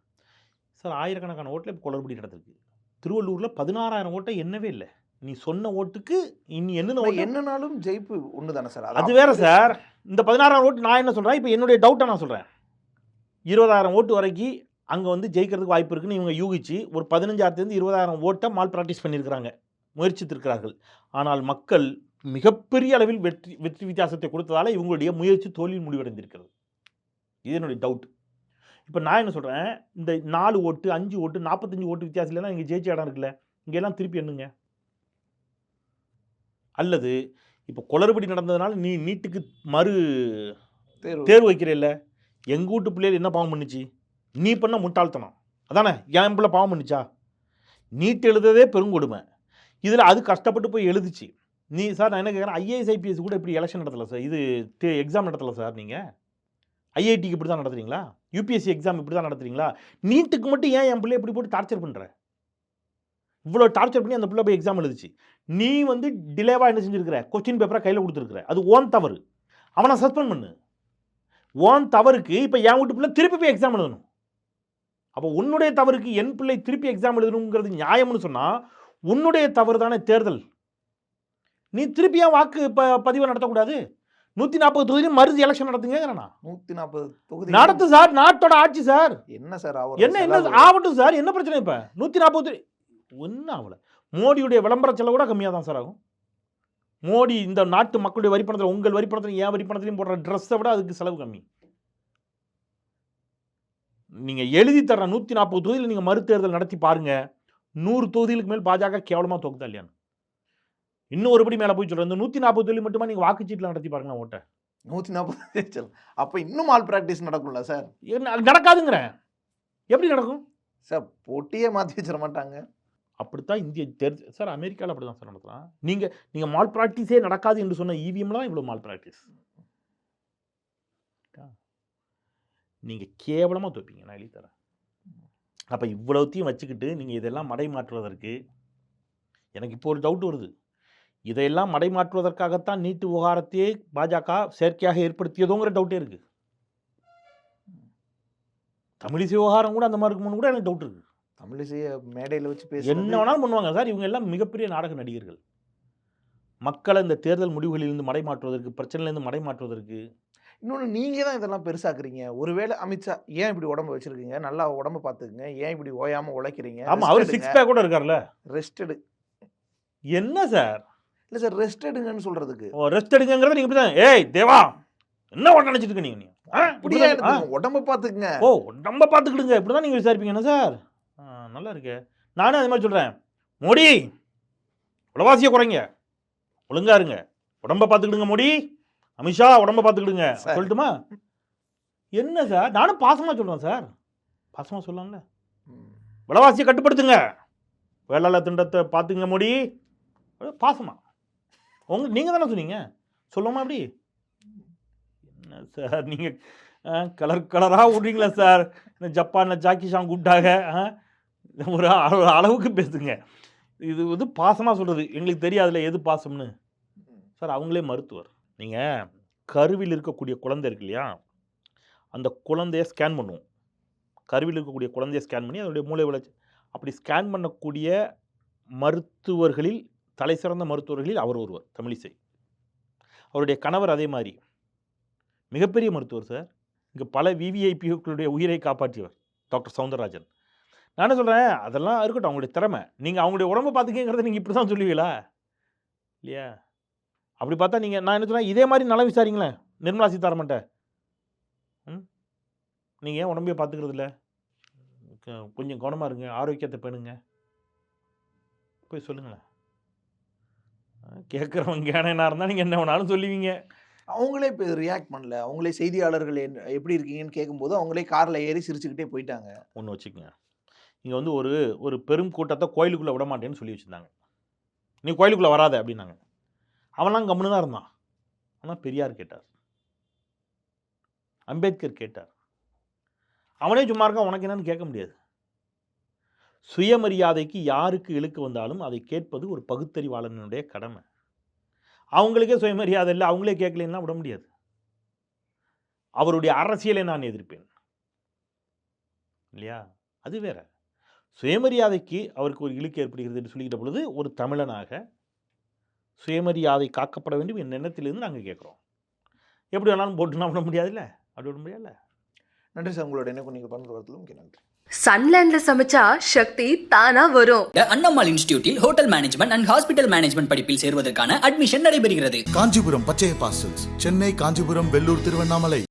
சார் ஆயிரக்கணக்கான ஓட்டில் இப்போ குளறுபடி நடந்திருக்கு. திருவள்ளூரில் பதினாறாயிரம் ஓட்டை எண்ணவே இல்லை. நீ சொன்ன ஓட்டுக்கு இனி என்னென்ன ஓட்டு? என்னனாலும் ஜெயிப்பு ஒன்று தானே சார்? அது வேற சார். இந்த பதினாறாயிரம் ஓட்டு நான் என்ன சொல்கிறேன் இப்போ என்னுடைய டவுட்டை நான் சொல்கிறேன் இருபதாயிரம் ஓட்டு வரைக்கும் அங்கே வந்து ஜெயிக்கிறதுக்கு வாய்ப்பு இருக்குன்னு இவங்க யூகிச்சு ஒரு பதினஞ்சாயிரத்துலேருந்து இருபதாயிரம் ஓட்டை மால் ப்ராக்டிஸ் பண்ணியிருக்கிறாங்க. முயற்சித்திருக்கிறார்கள். ஆனால் மக்கள் மிகப்பெரிய அளவில் வெற்றி வெற்றி வித்தியாசத்தை கொடுத்ததால இவங்களுடைய முயற்சி தோல்வியில் முடிவடைந்திருக்கிறது. இது என்னுடைய டவுட் இப்போ நான் என்ன சொல்கிறேன் இந்த நாலு ஓட்டு அஞ்சு ஓட்டு நாற்பத்தஞ்சு ஓட்டு வித்தியாசம் இல்லைன்னா இங்கே ஜெயிச்ச இடம் இருக்குல்ல இங்கெல்லாம் திருப்பி எண்ணுங்க. அல்லது இப்போ குளறுபடி நடந்ததுனால நீ நீட்டுக்கு மறு தேர்வு தேர்வு வைக்கிறேல்ல எங்கள் வீட்டு பிள்ளைகள் என்ன பாவம் பண்ணுச்சு? நீ பண்ண முட்டாள்தனம். அதானே? என் பிள்ளை பாவம் பண்ணுச்சா? நீட் எழுதுறதே பெருங்கொடுமை இதில் அது கஷ்டப்பட்டு போய் எழுதுச்சு. நீ சார் நான் என்ன கேட்குறேன் ஐஏஎஸ் ஐபிஎஸ் கூட இப்படி எலெக்ஷன் நடத்தல சார் இது எக்ஸாம் நடத்தல சார் நீங்கள் ஐஐடிக்கு இப்படி தான் நடத்துறீங்களா? யூபிஎஸ்சி எக்ஸாம் இப்படி தான் நடத்துறீங்களா? நீட்டுக்கு மட்டும் ஏன் என் பிள்ளை இப்படி போட்டு டார்ச்சர் பண்ணுற இவ்வளோ டார்ச்சர் பண்ணி அந்த பிள்ளை போய் எக்ஸாம் எழுதுச்சு. நீ வந்து டிலேவாக என்ன செஞ்சிருக்கிற? கொஸ்டின் பேப்பரை கையில் கொடுத்துருக்குற. அது ஓன் தவறு. அவனை சஸ்பெண்ட் பண்ணு. ஓன் தவறுக்கு இப்போ என் வீட்டு பிள்ளை திருப்பி போய் எக்ஸாம் எழுதணும். அப்போ உன்னுடைய தவறுக்கு என் பிள்ளை திருப்பி எக்ஸாம் எழுதணுங்கிறது நியாயம்னு சொன்னால் உன்னுடைய தவறு தானே தேர்தல். நீ திருப்பி ஏன் வாக்கு ப பதிவை நடத்தக்கூடாது. நூற்றி நாற்பது தொகுதியிலும் மறுதி எலெக்ஷன் நடத்துங்கிறேண்ணா நூத்தி நாற்பது தொகுதி நடத்து சார் நாட்டோட ஆட்சி சார். என்ன சார் என்ன என்ன ஆகட்டும் சார் என்ன பிரச்சனை இப்போ? நூற்றி நாற்பது ஒன்றும் ஆகல. மோடியுடைய விளம்பர செலவு கூட கம்மியாக தான் சார் ஆகும். மோடி இந்த நாட்டு மக்களுடைய வரிப்பணத்தில் உங்கள் வரிப்பணத்தில் என் வரிப்பணத்திலையும் போடுற ட்ரெஸ்ஸை விட அதுக்கு செலவு கம்மி. நீங்கள் எழுதி தர்ற நூற்றி நாற்பது தொகுதியில் நீங்கள் மறுதேர்தல் நடத்தி பாருங்க. நூறு தொகுதிகளுக்கு மேல் பாஜக கேவலமாக தோக்குதா இல்லையான்னு. இன்னும் ஒருபடி மேலே போய் சொல்கிறேன் இந்த நூற்றி நாற்பது தொகுதி மட்டுமா நீங்கள் வாக்குச்சீட்டில் நடத்தி பாருங்க ஓட்டை. நூத்தி நாற்பது அப்ப இன்னும் மால் பிராக்டிஸ் நடக்கும்ல சார் நடக்காதுங்கிறேன். எப்படி நடக்கும்? சார் போட்டியே மாத்தி வச்சிட மாட்டாங்க. அப்படித்தான் இந்திய தேர்தல் சார் அமெரிக்காவில் அப்படி தான் சார் நடத்தலாம் நீங்கள் நீங்கள் மால் ப்ராக்டிஸே நடக்காது என்று சொன்ன இவிஎம்லாம் இவ்வளோ மால் ப்ராக்டிஸ் நீங்கள் கேவலமாக தோப்பீங்க நான் எழுதி தரேன். அப்போ இவ்வளோத்தையும் வச்சுக்கிட்டு நீங்கள் இதெல்லாம் மடை மாற்றுவதற்கு எனக்கு இப்போ ஒரு டவுட் வருது. இதையெல்லாம் மடை மாற்றுவதற்காகத்தான் நீட்டு விவகாரத்தையே பாஜக செயற்கையாக ஏற்படுத்தியதோங்கிற டவுட்டே இருக்குது தமிழிசை விவகாரம் கூட அந்த மாதிரி இருக்குமோன்னு கூட எனக்கு டவுட் இருக்குது தமிழிசைய மேடையில வச்சு என்ன பேசுறது வேணாலும் பண்ணுவாங்க சார். இவங்க எல்லாம் மிகப்பெரிய நாடக நடிகர்கள். மக்களை இந்த தேர்தல் முடிவுகளிலிருந்து மடை மாற்றுவதற்கு பிரச்சனையிலேருந்து மடை மாற்றுவதற்கு இன்னொன்று நீங்கள் தான் இதெல்லாம் பெருசாக்குறீங்க. ஒருவேளை அமித்ஷா ஏன் இப்படி உடம்பு வச்சிருக்கீங்க? நல்லா உடம்பு பார்த்துக்குங்க. ஏன் இப்படி ஓயாம உழைக்கிறீங்க? ஆமா அவர் சிக்ஸ் பேக் கூட இருக்கார்ல ரெஸ்ட் எடு என்ன சார்? இல்லை சார் ரெஸ்ட் எடுங்கன்னு சொல்றதுக்கு. ஓ ரெஸ்ட் எடுங்கிறத நீங்க இப்படி தான் ஏய் தேவா என்ன ஒன்று நினைச்சிட்டு இருக்க நீங்க? நீ? ஆ, இப்படியே உடம்ப பார்த்துக்குங்க. ஓ நம்ம பார்த்துக்கிடுங்க. இப்படி தான் நீங்கள் விசாரிப்பீங்க என்ன சார்? நல்லா இருக்கு நானும் அதே மாதிரி சொல்கிறேன் மோடி விலவாசியை குறைங்க. ஒழுங்கா இருங்க. உடம்ப பார்த்துக்கிடுங்க மோடி. அமித்ஷா உடம்ப பார்த்துக்கிடுங்க. சொல்லட்டுமா? என்ன சார்? நானும் பாசமாக சொல்கிறேன் சார். பாசமாக சொல்லலாம்ல. விலைவாசியை கட்டுப்படுத்துங்க. வேளாள திண்டத்தை பார்த்துங்க மோடி. பாசமா. உங்க நீங்கள் தானே சொன்னீங்க. சொல்லுமா அப்படி? என்ன சார் நீங்கள் கலர் கலராக விட்றீங்களா சார்? இந்த ஜப்பானில் ஜாக்கி கூப்பிட்டாங்க. ஆ? ஒரு அளவுக்கு பேசுங்க. இது வந்து பாசமாக சொல்கிறது எங்களுக்கு தெரியாதுல எது பாசம்னு. சார் அவங்களே மருத்துவர். நீங்கள் கருவில் இருக்கக்கூடிய குழந்தை இருக்கு இல்லையா? அந்த குழந்தைய ஸ்கேன் பண்ணுவோம். கருவில் இருக்கக்கூடிய குழந்தைய ஸ்கேன் பண்ணி அதனுடைய மூளை வளர்ச்சி. அப்படி ஸ்கேன் பண்ணக்கூடிய மருத்துவர்களில் தலை சிறந்த மருத்துவர்களில் அவர் ஒருவர் தமிழிசை. அவருடைய கணவர் அதே மாதிரி. மிகப்பெரிய மருத்துவர் சார். இங்கே பல விவிஐபிக்களுடைய உயிரை காப்பாற்றியவர் டாக்டர் சவுந்தரராஜன். நான் என்ன சொல்கிறேன் அதெல்லாம் இருக்கட்டும் அவங்களுடைய திறமை. நீங்கள் அவங்களுடைய உடம்பை பார்த்துக்கங்கிறத நீங்கள் இப்படி தான் சொல்லுவீங்களா? இல்லையா? அப்படி பார்த்தா நீங்கள் நான் என்ன சொல்கிறேன் இதே மாதிரி நலம் விசாரிங்களேன் நிர்மலா சீதாராமன்ட்ட. ம்? நீங்கள் ஏன் உடம்பையே பார்த்துக்கிறது இல்ல? கொஞ்சம் கவனமாக இருங்க ஆரோக்கியத்தை பேணுங்க. போய் சொல்லுங்களேன். கேட்குறவங்க என்ன இருந்தால் நீங்கள் என்ன வேணாலும் சொல்லுவீங்க. அவங்களே இப்போ ரியாக்ட் பண்ணல. அவங்களே செய்தியாளர்கள் என்ன- எப்படி இருக்கீங்கன்னு கேட்கும்போது அவங்களே கார்ல ஏறி சிரிச்சுக்கிட்டே போயிட்டாங்க. ஒன்று வச்சுக்கோங்க. இங்கே வந்து ஒரு ஒரு பெரும் கூட்டத்தை கோயிலுக்குள்ளே விட மாட்டேன்னு சொல்லி வச்சுருந்தாங்க. நீ கோயிலுக்குள்ளே வராத அப்படின்னாங்க. அவன்லாம் கம்முன்னு தான் இருந்தான். ஆனால் பெரியார் கேட்டார். அம்பேத்கர் கேட்டார். அவனே சும்மா இருக்கான் உனக்கு என்னன்னு கேட்க முடியாது. சுயமரியாதைக்கு யாருக்கு இழுக்கு வந்தாலும் அதை கேட்பது ஒரு பகுத்தறிவாளனுடைய கடமை. அவங்களுக்கே சுயமரியாதை இல்லை அவங்களே கேட்கலன்னா விட முடியாது. அவருடைய அரசியலை நான் எதிர்ப்பேன். இல்லையா? அது வேற. சுயமரியாதைக்கு அவருக்கு ஒரு இழுக்கு ஏற்படுகிறது என்று சொல்லிக்கிட்ட பொழுது ஒரு தமிழனாக சுயமரியாதை காக்கப்பட வேண்டும் என் எண்ணத்திலிருந்து நாங்கள் கேட்குறோம். எப்படி வேணாலும் போட்டுனா விட முடியாதுல்ல? அப்படி விட முடியாதுல்ல? நன்றி சார். உங்களோட என்ன நீங்கள் பண்ணுற வரத்துல முக்கிய நன்றி. சன்லேண்ட்ல சமைச்சா சக்தி தானா வரும். Annammal இன்ஸ்டிடியூட்டில் hotel management and hospital management படிப்பில் சேர்வதற்கான அட்மிஷன் நடைபெறுகிறது. காஞ்சிபுரம் பச்சையப்பா சில்க்ஸ். சென்னை காஞ்சிபுரம் வெள்ளூர் திருவண்ணாமலை.